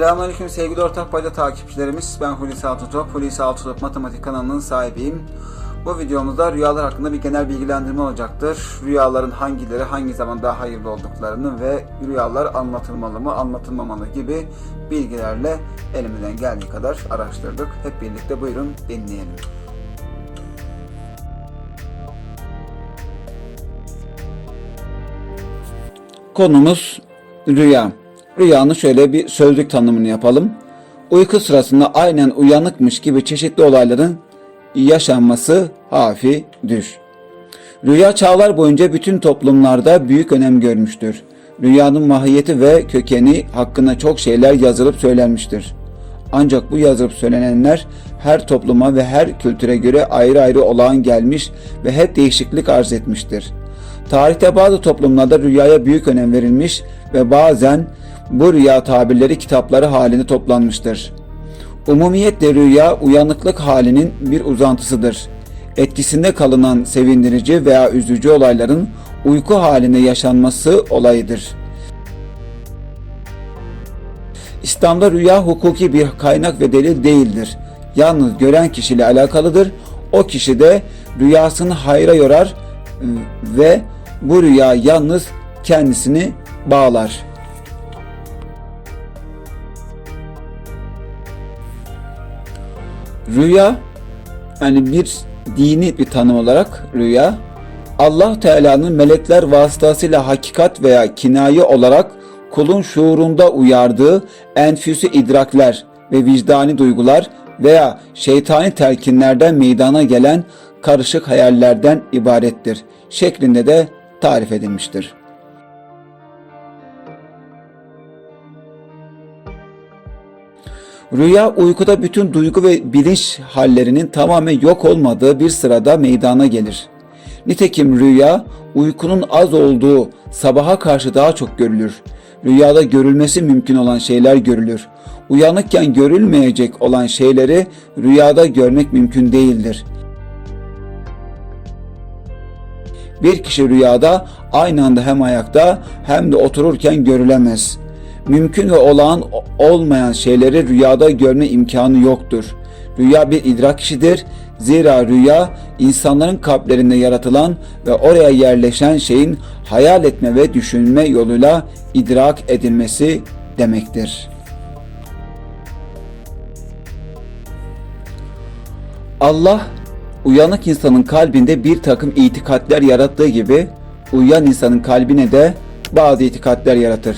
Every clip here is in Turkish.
Selamünaleyküm sevgili ortak payda takipçilerimiz. Ben Hulusi Altıtop. Hulusi Altıtop Matematik kanalının sahibiyim. Bu videomuzda rüyalar hakkında bir genel bilgilendirme olacaktır. Rüyaların hangileri hangi zaman daha hayırlı olduklarını ve rüyalar anlatılmalı mı anlatılmamalı gibi bilgilerle elimizden geldiği kadar araştırdık. Hep birlikte buyurun dinleyelim. Konumuz rüya. Rüyanın şöyle bir sözlük tanımını yapalım. Uyku sırasında aynen uyanıkmış gibi çeşitli olayların yaşanması hafi düş. Rüya çağlar boyunca bütün toplumlarda büyük önem görmüştür. Rüyanın mahiyeti ve kökeni hakkında çok şeyler yazılıp söylenmiştir. Ancak bu yazılıp söylenenler her topluma ve her kültüre göre ayrı ayrı olağan gelmiş ve hep değişiklik arz etmiştir. Tarihte bazı toplumlarda rüyaya büyük önem verilmiş ve bazen bu rüya tabirleri kitapları halinde toplanmıştır. Umumiyetle rüya uyanıklık halinin bir uzantısıdır. Etkisinde kalınan sevindirici veya üzücü olayların uyku halinde yaşanması olayıdır. İslam'da rüya hukuki bir kaynak ve delil değildir. Yalnız gören kişiyle alakalıdır. O kişi de rüyasını hayra yorar ıı, ve bu rüya yalnız kendisini bağlar. Rüya yani bir dini bir tanım olarak rüya Allah Teala'nın melekler vasıtasıyla hakikat veya kinaye olarak kulun şuurunda uyardığı enfüsü idrakler ve vicdani duygular veya şeytani telkinlerden meydana gelen karışık hayallerden ibarettir şeklinde de tarif edilmiştir. Rüya uykuda bütün duygu ve bilinç hallerinin tamamen yok olmadığı bir sırada meydana gelir. Nitekim rüya uykunun az olduğu sabaha karşı daha çok görülür. Rüyada görülmesi mümkün olan şeyler görülür. Uyanıkken görülmeyecek olan şeyleri rüyada görmek mümkün değildir. Bir kişi rüyada aynı anda hem ayakta hem de otururken görülemez. Mümkün ve olağan olmayan şeyleri rüyada görme imkanı yoktur. Rüya bir idrak işidir. Zira rüya insanların kalplerinde yaratılan ve oraya yerleşen şeyin hayal etme ve düşünme yoluyla idrak edilmesi demektir. Allah uyanık insanın kalbinde bir takım itikatler yarattığı gibi uyuyan insanın kalbine de bazı itikatler yaratır.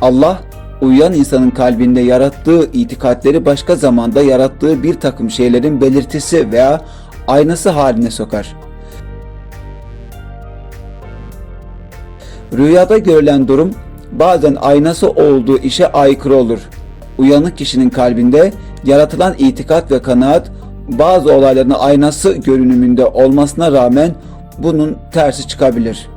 Allah uyuyan insanın kalbinde yarattığı itikatleri başka zamanda yarattığı bir takım şeylerin belirtisi veya aynası haline sokar. Rüyada görülen durum bazen aynası olduğu işe aykırı olur. Uyanık kişinin kalbinde yaratılan itikat ve kanaat bazı olayların aynası görünümünde olmasına rağmen bunun tersi çıkabilir.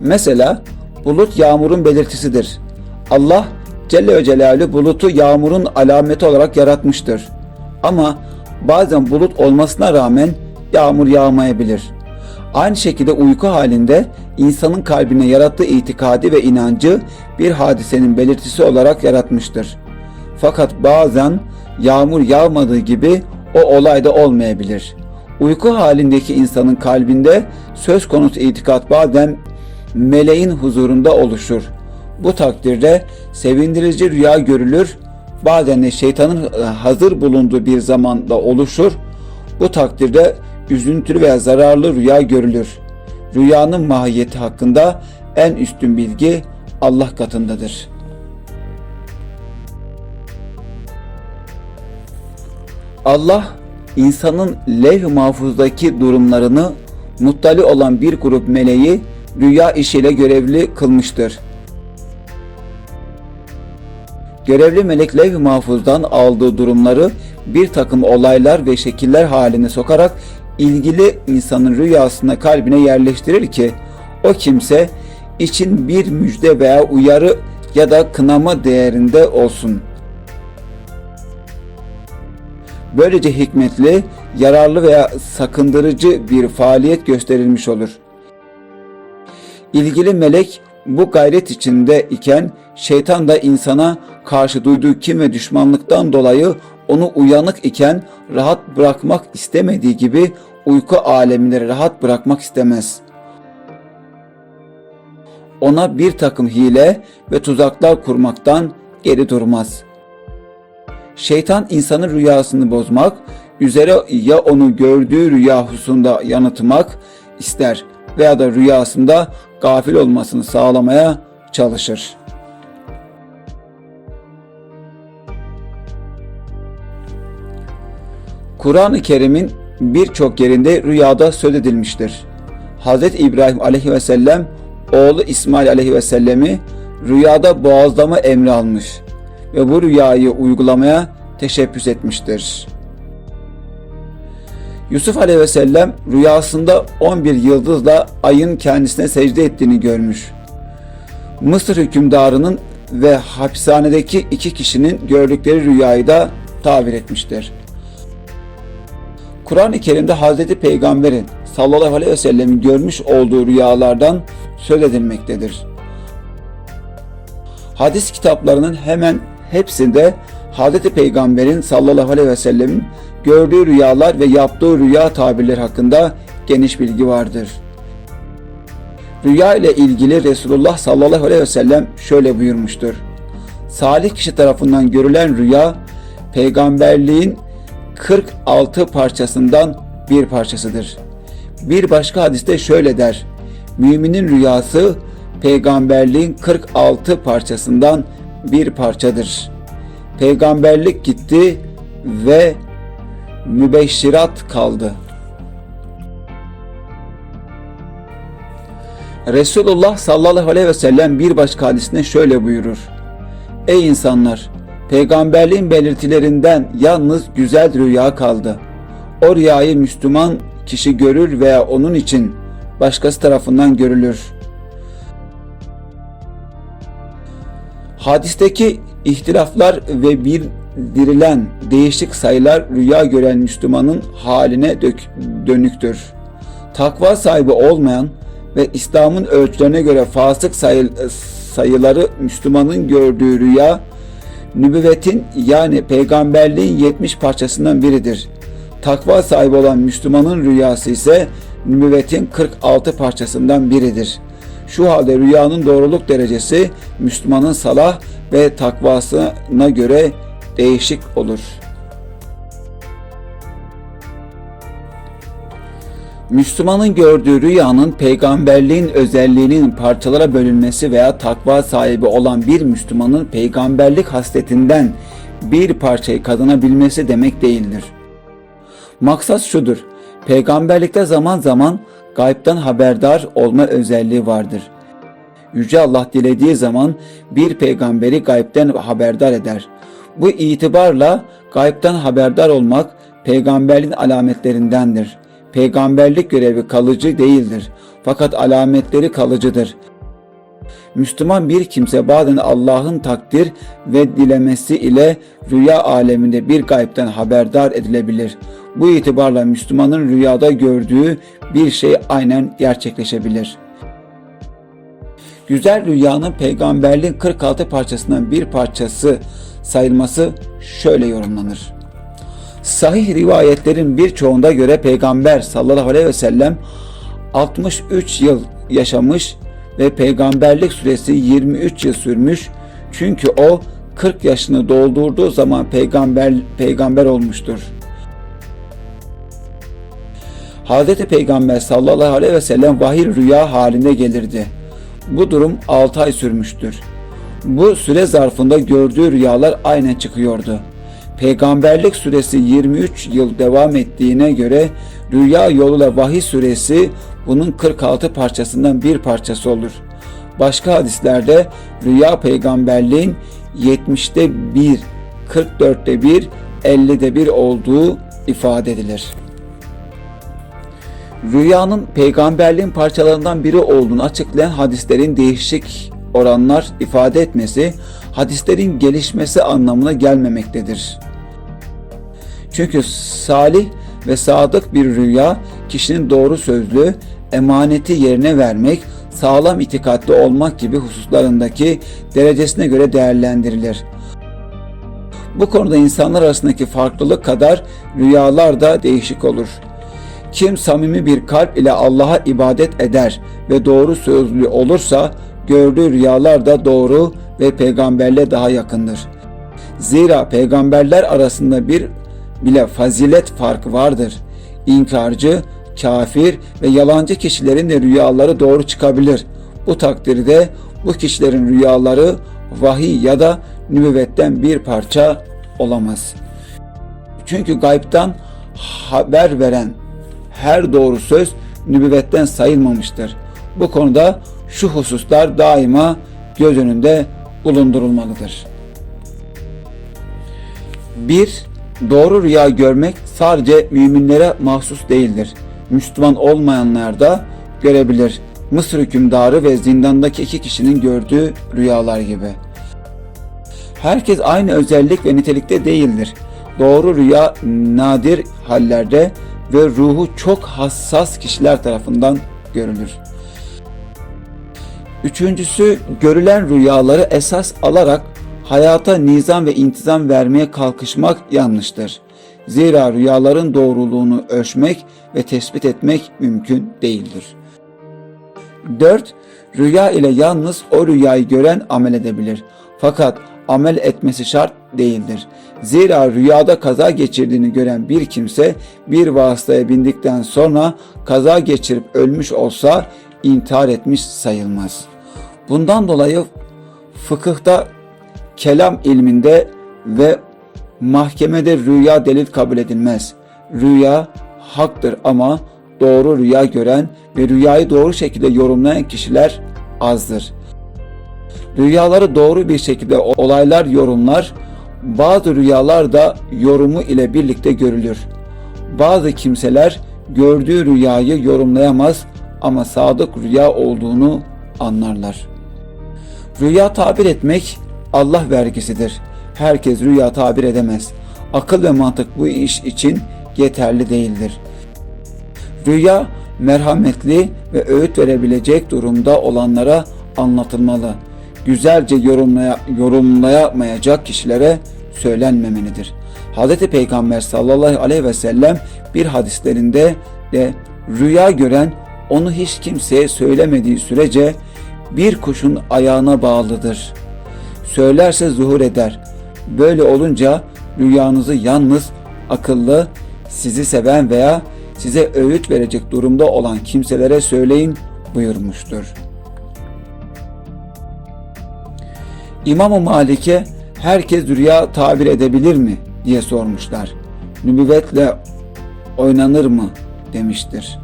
Mesela bulut yağmurun belirtisidir. Allah Celle ve Celaluhu bulutu yağmurun alameti olarak yaratmıştır. Ama bazen bulut olmasına rağmen yağmur yağmayabilir. Aynı şekilde uyku halinde insanın kalbine yarattığı itikadi ve inancı bir hadisenin belirtisi olarak yaratmıştır. Fakat bazen yağmur yağmadığı gibi o olay da olmayabilir. Uyku halindeki insanın kalbinde söz konusu itikat bazen meleğin huzurunda oluşur. Bu takdirde sevindirici rüya görülür, bazen de şeytanın e, hazır bulunduğu bir zamanda oluşur. Bu takdirde üzüntülü veya zararlı rüya görülür. Rüyanın mahiyeti hakkında en üstün bilgi Allah katındadır. Allah insanın levh-i mahfuzdaki durumlarını muttali olan bir grup meleği rüya işiyle görevli kılmıştır. Görevli melek levh-i mahfuzdan aldığı durumları bir takım olaylar ve şekiller haline sokarak ilgili insanın rüyasına kalbine yerleştirir ki o kimse için bir müjde veya uyarı ya da kınama değerinde olsun. Böylece hikmetli, yararlı veya sakındırıcı bir faaliyet gösterilmiş olur. İlgili melek bu gayret içinde iken Şeytan da insana karşı duyduğu kin ve düşmanlıktan dolayı onu uyanık iken rahat bırakmak istemediği gibi uyku aleminde rahat bırakmak istemez. Ona bir takım hile ve tuzaklar kurmaktan geri durmaz. Şeytan insanın rüyasını bozmak, üzere ya onu gördüğü rüya hususunda yanıtmak ister veya da rüyasında gafil olmasını sağlamaya çalışır. Kur'an-ı Kerim'in birçok yerinde rüyada söz edilmiştir. Hz. İbrahim aleyhi ve sellem oğlu İsmail aleyhi ve sellemi rüyada boğazlama emri almış ve bu rüyayı uygulamaya teşebbüs etmiştir. Yusuf aleyhi ve sellem rüyasında 11 yıldızla ayın kendisine secde ettiğini görmüş. Mısır hükümdarının ve hapishanedeki iki kişinin gördükleri rüyayı da tabir etmiştir. Kur'an-ı Kerim'de Hazreti Peygamber'in sallallahu aleyhi ve sellemin görmüş olduğu rüyalardan söz edilmektedir. Hadis kitaplarının hemen hepsinde Hazreti Peygamber'in sallallahu aleyhi ve sellemin gördüğü rüyalar ve yaptığı rüya tabirleri hakkında geniş bilgi vardır. Rüya ile ilgili Resulullah sallallahu aleyhi ve sellem şöyle buyurmuştur. Salih kişi tarafından görülen rüya, peygamberliğin 46 parçasından bir parçasıdır. Bir başka hadiste şöyle der. Müminin rüyası peygamberliğin 46 parçasından bir parçadır. Peygamberlik gitti ve mübeşşirat kaldı. Resulullah sallallahu aleyhi ve sellem bir başka hadisinde şöyle buyurur. Ey insanlar! Peygamberliğin belirtilerinden yalnız güzel rüya kaldı. O rüyayı Müslüman kişi görür veya onun için başkası tarafından görülür. Hadisteki ihtilaflar ve bir dirilen değişik sayılar rüya gören Müslümanın haline dök, dönüktür. Takva sahibi olmayan ve İslam'ın ölçülerine göre fasık sayı, sayıları Müslümanın gördüğü rüya nübüvvetin yani peygamberliğin 70 parçasından biridir. Takva sahibi olan Müslümanın rüyası ise nübüvvetin 46 parçasından biridir. Şu halde rüyanın doğruluk derecesi Müslümanın salah ve takvasına göre değişik olur. Müslümanın gördüğü rüyanın peygamberliğin özelliğinin parçalara bölünmesi veya takva sahibi olan bir Müslümanın peygamberlik hasletinden bir parçayı kazanabilmesi demek değildir. Maksat şudur, peygamberlikte zaman zaman gaybtan haberdar olma özelliği vardır. Yüce Allah dilediği zaman bir peygamberi gaybten haberdar eder. Bu itibarla gaybtan haberdar olmak peygamberliğin alametlerindendir. Peygamberlik görevi kalıcı değildir. Fakat alametleri kalıcıdır. Müslüman bir kimse bazen Allah'ın takdir ve dilemesi ile rüya aleminde bir gaybten haberdar edilebilir. Bu itibarla Müslümanın rüyada gördüğü bir şey aynen gerçekleşebilir. Güzel rüyanın peygamberliğin 46 parçasından bir parçası sayılması şöyle yorumlanır. Sahih rivayetlerin birçoğunda göre Peygamber sallallahu aleyhi ve sellem 63 yıl yaşamış ve peygamberlik süresi 23 yıl sürmüş. Çünkü o 40 yaşını doldurduğu zaman peygamber peygamber olmuştur. Hazreti Peygamber sallallahu aleyhi ve sellem vahiy rüya halinde gelirdi. Bu durum 6 ay sürmüştür. Bu süre zarfında gördüğü rüyalar aynen çıkıyordu. Peygamberlik süresi 23 yıl devam ettiğine göre rüya yoluyla vahiy süresi bunun 46 parçasından bir parçası olur. Başka hadislerde rüya peygamberliğin 70'te 1, 44'te 1, 50'de 1 olduğu ifade edilir. Rüyanın peygamberliğin parçalarından biri olduğunu açıklayan hadislerin değişik oranlar ifade etmesi hadislerin gelişmesi anlamına gelmemektedir. Çünkü salih ve sadık bir rüya kişinin doğru sözlü, emaneti yerine vermek, sağlam itikatli olmak gibi hususlarındaki derecesine göre değerlendirilir. Bu konuda insanlar arasındaki farklılık kadar rüyalar da değişik olur. Kim samimi bir kalp ile Allah'a ibadet eder ve doğru sözlü olursa gördüğü rüyalar da doğru ve peygamberle daha yakındır. Zira peygamberler arasında bir bile fazilet farkı vardır. İnkarcı, kafir ve yalancı kişilerin de rüyaları doğru çıkabilir. Bu takdirde bu kişilerin rüyaları vahiy ya da nübüvvetten bir parça olamaz. Çünkü gaybtan haber veren her doğru söz nübüvvetten sayılmamıştır. Bu konuda şu hususlar daima göz önünde bulundurulmalıdır. 1. Doğru rüya görmek sadece müminlere mahsus değildir. Müslüman olmayanlar da görebilir. Mısır hükümdarı ve zindandaki iki kişinin gördüğü rüyalar gibi. Herkes aynı özellik ve nitelikte değildir. Doğru rüya nadir hallerde ve ruhu çok hassas kişiler tarafından görülür. Üçüncüsü görülen rüyaları esas alarak hayata nizam ve intizam vermeye kalkışmak yanlıştır. Zira rüyaların doğruluğunu ölçmek ve tespit etmek mümkün değildir. 4. Rüya ile yalnız o rüyayı gören amel edebilir. Fakat amel etmesi şart değildir. Zira rüyada kaza geçirdiğini gören bir kimse bir vasıtaya bindikten sonra kaza geçirip ölmüş olsa intihar etmiş sayılmaz. Bundan dolayı fıkıhta, kelam ilminde ve mahkemede rüya delil kabul edilmez. Rüya haktır ama doğru rüya gören ve rüyayı doğru şekilde yorumlayan kişiler azdır. Rüyaları doğru bir şekilde olaylar yorumlar, bazı rüyalar da yorumu ile birlikte görülür. Bazı kimseler gördüğü rüyayı yorumlayamaz ama sadık rüya olduğunu anlarlar. Rüya tabir etmek Allah vergisidir. Herkes rüya tabir edemez. Akıl ve mantık bu iş için yeterli değildir. Rüya merhametli ve öğüt verebilecek durumda olanlara anlatılmalı. Güzelce yorumlaya, yorumlayamayacak kişilere söylenmemelidir. Hz. Peygamber sallallahu aleyhi ve sellem bir hadislerinde de rüya gören onu hiç kimseye söylemediği sürece bir kuşun ayağına bağlıdır. Söylerse zuhur eder. Böyle olunca rüyanızı yalnız akıllı, sizi seven veya size öğüt verecek durumda olan kimselere söyleyin buyurmuştur. İmam-ı Malik'e herkes rüya tabir edebilir mi diye sormuşlar. Nübüvvetle oynanır mı demiştir.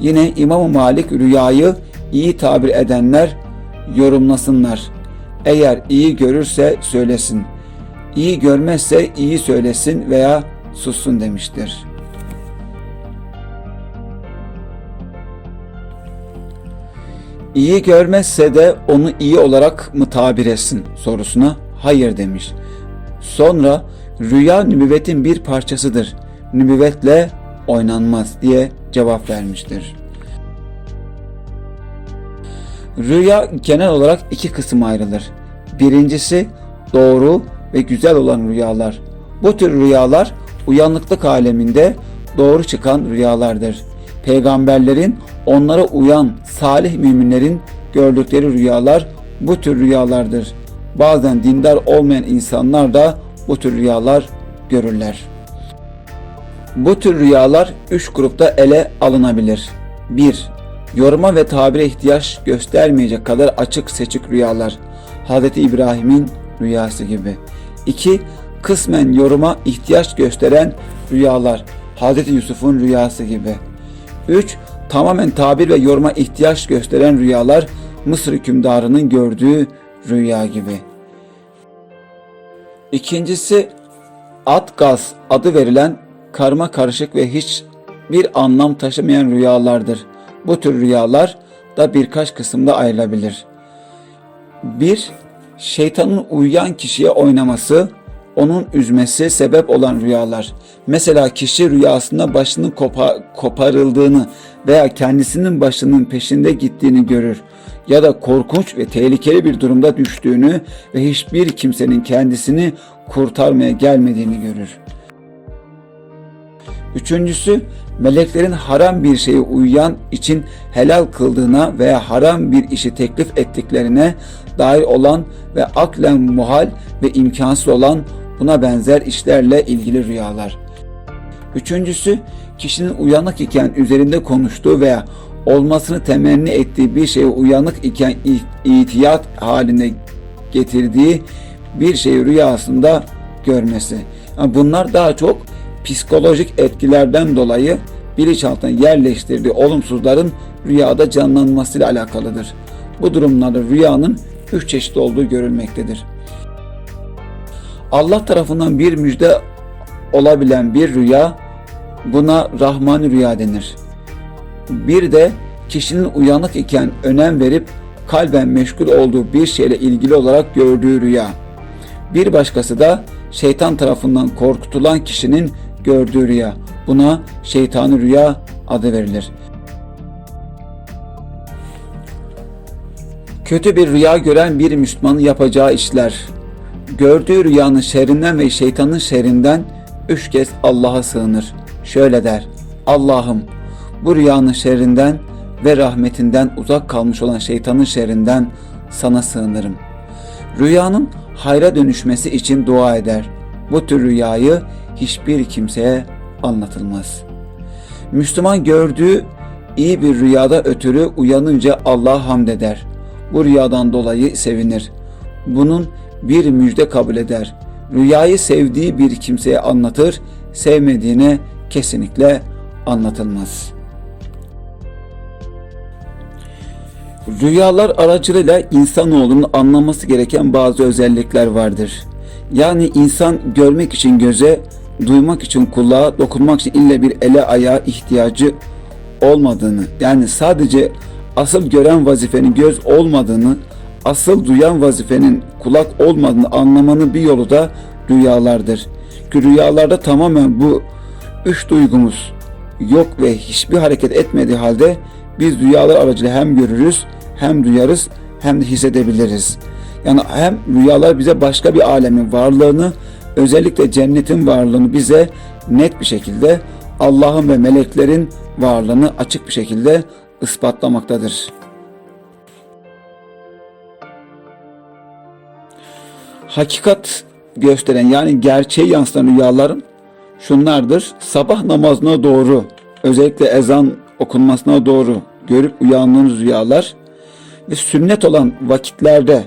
Yine İmam-ı Malik rüyayı iyi tabir edenler yorumlasınlar. Eğer iyi görürse söylesin. İyi görmezse iyi söylesin veya sussun demiştir. İyi görmezse de onu iyi olarak mı tabir etsin sorusuna hayır demiş. Sonra rüya nübüvvetin bir parçasıdır. Nübüvvetle oynanmaz diye cevap vermiştir. Rüya genel olarak iki kısım ayrılır. Birincisi doğru ve güzel olan rüyalar. Bu tür rüyalar uyanıklık aleminde doğru çıkan rüyalardır. Peygamberlerin onlara uyan salih müminlerin gördükleri rüyalar bu tür rüyalardır. Bazen dindar olmayan insanlar da bu tür rüyalar görürler. Bu tür rüyalar üç grupta ele alınabilir. 1. Yoruma ve tabire ihtiyaç göstermeyecek kadar açık seçik rüyalar. Hz. İbrahim'in rüyası gibi. 2. Kısmen yoruma ihtiyaç gösteren rüyalar. Hz. Yusuf'un rüyası gibi. 3. Tamamen tabir ve yoruma ihtiyaç gösteren rüyalar Mısır hükümdarının gördüğü rüya gibi. İkincisi Atgaz adı verilen karma karışık ve hiç bir anlam taşımayan rüyalardır. Bu tür rüyalar da birkaç kısımda ayrılabilir. 1. Şeytanın uyuyan kişiye oynaması, onun üzmesi sebep olan rüyalar. Mesela kişi rüyasında başının kopa- koparıldığını veya kendisinin başının peşinde gittiğini görür ya da korkunç ve tehlikeli bir durumda düştüğünü ve hiçbir kimsenin kendisini kurtarmaya gelmediğini görür. Üçüncüsü, meleklerin haram bir şeye uyuyan için helal kıldığına veya haram bir işi teklif ettiklerine dair olan ve aklen muhal ve imkansız olan buna benzer işlerle ilgili rüyalar. Üçüncüsü, kişinin uyanık iken üzerinde konuştuğu veya olmasını temenni ettiği bir şeye uyanık iken itiyat haline getirdiği bir şeyi rüyasında görmesi. Yani bunlar daha çok psikolojik etkilerden dolayı bilinçaltına yerleştirdiği olumsuzların rüyada canlanmasıyla alakalıdır. Bu durumlarda rüyanın üç çeşit olduğu görülmektedir. Allah tarafından bir müjde olabilen bir rüya buna Rahmani rüya denir. Bir de kişinin uyanık iken önem verip kalben meşgul olduğu bir şeyle ilgili olarak gördüğü rüya. Bir başkası da şeytan tarafından korkutulan kişinin gördüğü rüya. Buna şeytani rüya adı verilir. Kötü bir rüya gören bir Müslümanın yapacağı işler. Gördüğü rüyanın şerrinden ve şeytanın şerrinden üç kez Allah'a sığınır. Şöyle der. Allah'ım bu rüyanın şerrinden ve rahmetinden uzak kalmış olan şeytanın şerrinden sana sığınırım. Rüyanın hayra dönüşmesi için dua eder. Bu tür rüyayı hiçbir kimseye anlatılmaz. Müslüman gördüğü iyi bir rüyada ötürü uyanınca Allah'a hamd eder. Bu rüyadan dolayı sevinir. Bunun bir müjde kabul eder. Rüyayı sevdiği bir kimseye anlatır, sevmediğine kesinlikle anlatılmaz. Rüyalar aracılığıyla insanoğlunun anlaması gereken bazı özellikler vardır. Yani insan görmek için göze, duymak için kulağa, dokunmak için ille bir ele ayağa ihtiyacı olmadığını, yani sadece asıl gören vazifenin göz olmadığını, asıl duyan vazifenin kulak olmadığını anlamanın bir yolu da rüyalardır. Ki rüyalarda tamamen bu üç duygumuz yok ve hiçbir hareket etmediği halde biz rüyalar aracılığıyla hem görürüz, hem duyarız, hem de hissedebiliriz. Yani hem rüyalar bize başka bir alemin varlığını, özellikle cennetin varlığını bize net bir şekilde Allah'ın ve meleklerin varlığını açık bir şekilde ispatlamaktadır. Hakikat gösteren yani gerçeği yansıtan rüyaların şunlardır. Sabah namazına doğru özellikle ezan okunmasına doğru görüp uyandığınız rüyalar ve sünnet olan vakitlerde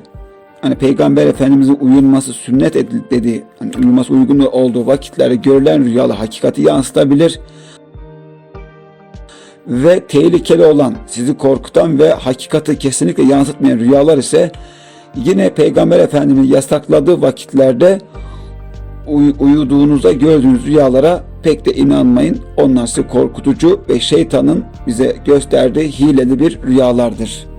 hani Peygamber Efendimizin uyunması sünnet edildi dediği hani uyunması uygun olduğu vakitlerde görülen rüyalar hakikati yansıtabilir ve tehlikeli olan, sizi korkutan ve hakikati kesinlikle yansıtmayan rüyalar ise yine Peygamber Efendimizin yasakladığı vakitlerde uy- uyuduğunuzda gördüğünüz rüyalara pek de inanmayın. Onlar sizi korkutucu ve şeytanın bize gösterdiği hileli bir rüyalardır.